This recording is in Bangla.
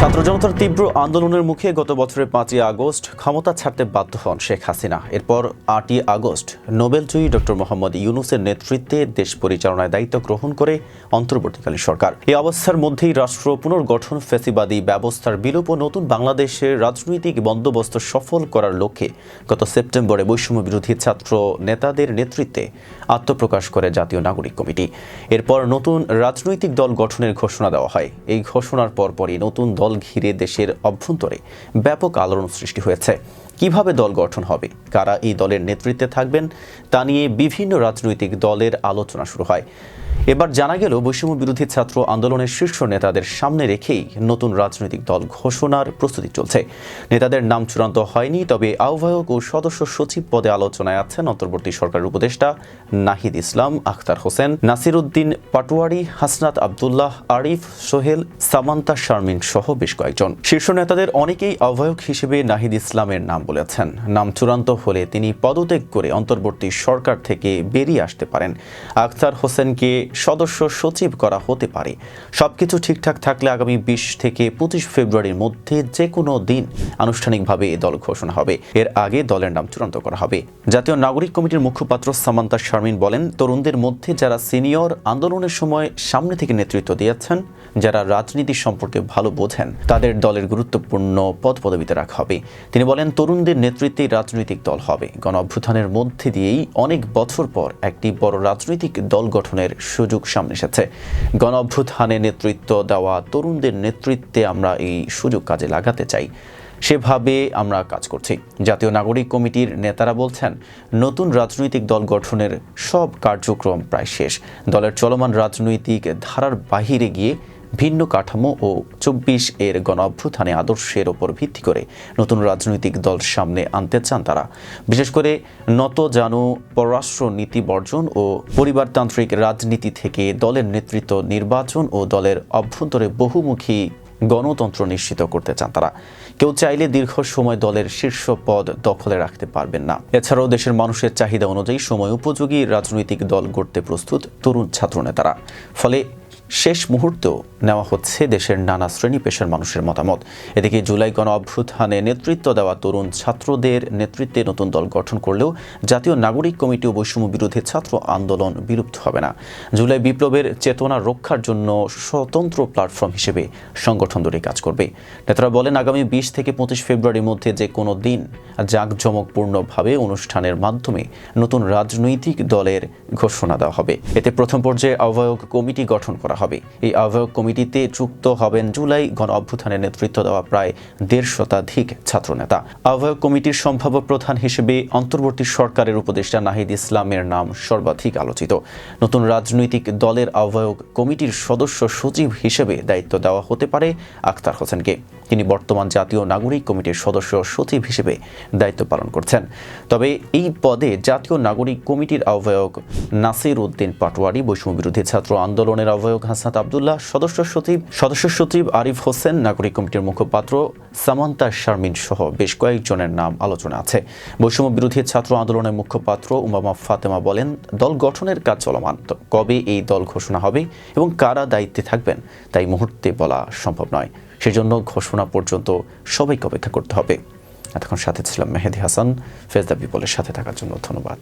ছাত্র জনতার তীব্র আন্দোলনের মুখে গত বছরের পাঁচই আগস্ট ক্ষমতা ছাড়তে বাধ্য হন শেখ হাসিনা। এরপর আটই আগস্ট নোবেলজয়ী ডক্টর মোহাম্মদ ইউনুসের নেতৃত্বে দেশ পরিচালনায় দায়িত্ব গ্রহণ করে অন্তর্বর্তীকালীন সরকার। এই অবস্থার মধ্যেই রাষ্ট্র পুনর্গঠন, ফেসিবাদী ব্যবস্থার বিলোপ ও নতুন বাংলাদেশের রাজনৈতিক বন্দোবস্ত সফল করার লক্ষ্যে গত সেপ্টেম্বরে বৈষম্য বিরোধী ছাত্র নেতাদের নেতৃত্বে আত্মপ্রকাশ করে জাতীয় নাগরিক কমিটি। এরপর নতুন রাজনৈতিক দল গঠনের ঘোষণা দেওয়া হয়। এই ঘোষণার পরপরই নতুন দল ঘিরে দেশের অভ্যন্তরে ব্যাপক আলোড়ন সৃষ্টি হয়েছে। কীভাবে দল গঠন হবে, কারা এই দলের নেতৃত্বে থাকবেন, তা নিয়ে বিভিন্ন রাজনৈতিক দলের আলোচনা শুরু হয়। এবার জানা গেল, বৈষম্য বিরোধী ছাত্র আন্দোলনের শীর্ষ নেতাদের সামনে রেখেই নতুন রাজনৈতিক দল ঘোষণার প্রস্তুতি চলছে। নেতাদের নাম চূড়ান্ত হয়নি, তবে আহ্বায়ক ও সদস্য সচিব পদে আলোচনায় আছেন অন্তর্বর্তী সরকারের উপদেষ্টা নাহিদ ইসলাম, আখতার হোসেন নাসির উদ্দিন পাটোয়ারি, হাসনাত আবদুল্লাহ, আরিফ, সোহেল, সামান্তা শারমিন সহ বেশ কয়েকজন। শীর্ষ নেতাদের অনেকেই আহ্বায়ক হিসেবে নাহিদ ইসলামের নাম বলেছেন। নাম চূড়ান্ত হলে তিনি পদত্যাগ করে অন্তর্বর্তী সরকার থেকে বেরিয়ে আসতে পারেন। আখতার হোসেনকে সদস্য সচিব করা হতে পারে। সবকিছু ঠিকঠাক থাকলে আগামী বিশ থেকে পঁচিশ ফেব্রুয়ারির মধ্যে যে কোনো দিন আনুষ্ঠানিকভাবে এ দল ঘোষণা হবে। এর আগে দলের নাম চূড়ান্ত করা হবে। জাতীয় নাগরিক কমিটির মুখপাত্র সামান্তা শারমিন বলেন, তরুণদের মধ্যে যারা সিনিয়র আন্দোলনের সময় সামনে থেকে নেতৃত্ব দিয়েছেন, যারা রাজনীতি সম্পর্কে ভালো বোঝেন, তাদের দলের গুরুত্বপূর্ণ পদ পদবিতে রাখা হবে। তিনি বলেন তরুণদের নেতৃত্বে রাজনৈতিক দল হবে। গণ অভ্যুত্থানের মধ্যে দিয়েই অনেক বছর পর একটি বড় রাজনৈতিক দল গঠনের সুযোগ সামনে এসেছে। গণ অভ্যুত্থানে নেতৃত্ব দেওয়া তরুণদের নেতৃত্বে আমরা এই সুযোগ কাজে লাগাতে চাই। সেভাবে আমরা কাজ করছি। জাতীয় নাগরিক কমিটির নেতারা বলছেন, নতুন রাজনৈতিক দল গঠনের সব কার্যক্রম প্রায় শেষ। দলের চলমান রাজনৈতিক ধারার বাহিরে গিয়ে ভিন্ন কাঠামো ও চব্বিশ এর গণ অভ্যুত্থানে আদর্শের ওপর ভিত্তি করে নতুন রাজনৈতিক দল সামনে আনতে চান তারা। বিশেষ করে নত জানু পররাষ্ট্র নীতি বর্জন ও পরিবারতান্ত্রিক রাজনীতি থেকে দলের নেতৃত্ব নির্বাচন ও দলের অভ্যন্তরে বহুমুখী গণতন্ত্র নিশ্চিত করতে চান তারা। কেউ চাইলে দীর্ঘ সময় দলের শীর্ষ পদ দখলে রাখতে পারবেন না। এছাড়াও দেশের মানুষের চাহিদা অনুযায়ী সময় উপযোগী রাজনৈতিক দল গড়তে প্রস্তুত তরুণ ছাত্রনেতারা। ফলে শেষ মুহূর্তেও নেওয়া হচ্ছে দেশের নানা শ্রেণি পেশার মানুষের মতামত। এদিকে জুলাই গণ অভ্যুত্থানে নেতৃত্ব দেওয়া তরুণ ছাত্রদের নেতৃত্বে নতুন দল গঠন করলেও জাতীয় নাগরিক কমিটি ও বৈষম্য বিরোধী ছাত্র আন্দোলন বিলুপ্ত হবে না। জুলাই বিপ্লবের চেতনা রক্ষার জন্য স্বতন্ত্র প্ল্যাটফর্ম হিসেবে সংগঠন দুটি কাজ করবে। নেতারা বলেন, আগামী বিশ থেকে পঁচিশ ফেব্রুয়ারির মধ্যে যে কোনো দিন জাঁকজমকপূর্ণভাবে অনুষ্ঠানের মাধ্যমে নতুন রাজনৈতিক দলের ঘোষণা দেওয়া হবে। এতে প্রথম পর্যায়ে আহ্বায়ক কমিটি গঠন করা হবে। এই আহ্বায়ক কমিটিতে যুক্ত হবেন জুলাই গণ অভ্যুত্থানের নেতৃত্ব দেওয়া প্রায় দেড় শতাধিক ছাত্রনেতা। আহ্বায়ক কমিটির সম্ভাব্য প্রধান হিসেবে অন্তর্বর্তী সরকারের উপদেষ্টা নাহিদ ইসলামের নাম সর্বাধিক আলোচিত। নতুন রাজনৈতিক দলের আহ্বায়ক কমিটির সদস্য সচিব হিসেবে দায়িত্ব দেওয়া হতে পারে আখতার হোসেনকে। তিনি বর্তমান জাতীয় নাগরিক কমিটির সদস্য সচিব হিসেবে দায়িত্ব পালন করছেন। তবে এই পদে জাতীয় নাগরিক কমিটির আহ্বায়ক নাসির উদ্দিন পাটোয়ারি বৈষম্য বিরোধী ছাত্র আন্দোলনের আহ্বায়ক হাসনাত আবদুল্লাহ, সদস্য সচিব সদস্য সচিব আরিফ হোসেন, নাগরিক কমিটির মুখপাত্র সামান্তা শারমিন সহ বেশ কয়েকজনের নাম আলোচনা আছে। বৈষম্য বিরোধী ছাত্র আন্দোলনের মুখপাত্র উমামা ফাতেমা বলেন, দল গঠনের কাজ চলমান কবে এই দল ঘোষণা হবে এবং কারা দায়িত্বে থাকবেন, তাই মুহূর্তে বলা সম্ভব নয়। সেজন্য ঘোষণা পর্যন্ত সবাইকে অপেক্ষা করতে হবে। এতক্ষণ সাথে ছিলাম মেহেদি হাসান ফেজদা বিপলের সাথে থাকার জন্য ধন্যবাদ।